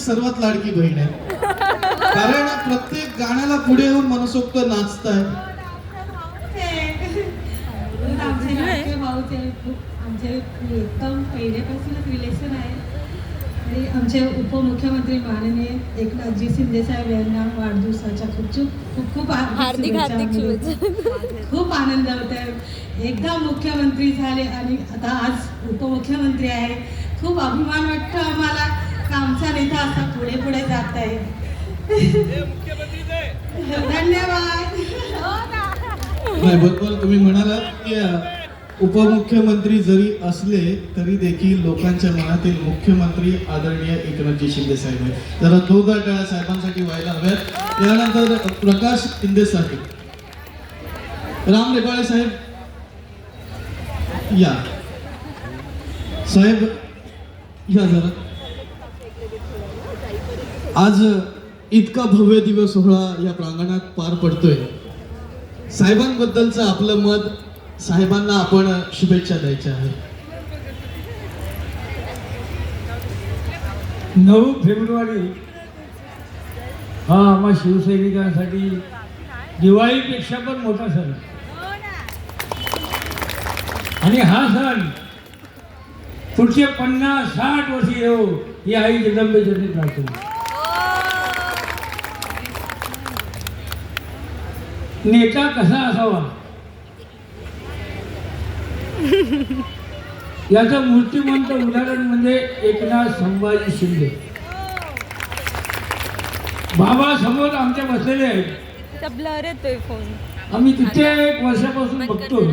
सर्वात लाडकी बहीण आहे. कारण प्रत्येक गाण्याला पुढे येऊन मनसोक्त नाचताय. आमचे लाडके भाऊचे खूप आमचे एकदम पहिल्यापासूनच रिलेशन आहे आणि आमचे उपमुख्यमंत्री माननीय एकनाथजी शिंदे साहेब यांना वाढदिवसाच्या खूप खूप खूप खूप हार्दिक हार्दिक शुभेच्छा. खूप आनंद होत आहे. एकदा मुख्यमंत्री झाले आणि आता आज उपमुख्यमंत्री आहे. खूप अभिमान वाटतो आम्हाला. पुढे पुढे जात आहे. धन्यवाद. नाही बरोबर तुम्ही म्हणालात की उपमुख्यमंत्री जरी असले तरी देखील लोकांच्या मनातील मुख्यमंत्री आदरणीय एकनाथजी शिंदे साहेब आहेत. जरा दोघा काळा साहेबांसाठी व्हायला हव्यात. त्यानंतर प्रकाश शिंदे साहेब. राम रेपाळे साहेब. या. साहेब या जरा. आज इतका भव्य दिवस सोहळा या प्रांगणात पार पडतोय. साहेबांबद्दलचं आपलं मत साहेबांना आपण शुभेच्छा द्यायच्या आहे नऊ फेब्रुवारी हा आम्हा शिवसैनिकांसाठी दिवाळीपेक्षा पण मोठा सण आणि हा सण पुढचे पन्नास साठ वर्ष येऊ ही आई जगदंबेच्या प्रार्थना नेता कसा असावा? याचं मूर्तिमंत उदाहरण म्हणजे एकनाथ संभाजी शिंदे. बाबा समोर आमच्या बसलेले आहेत. आम्ही कित्येक वर्षापासून बघतो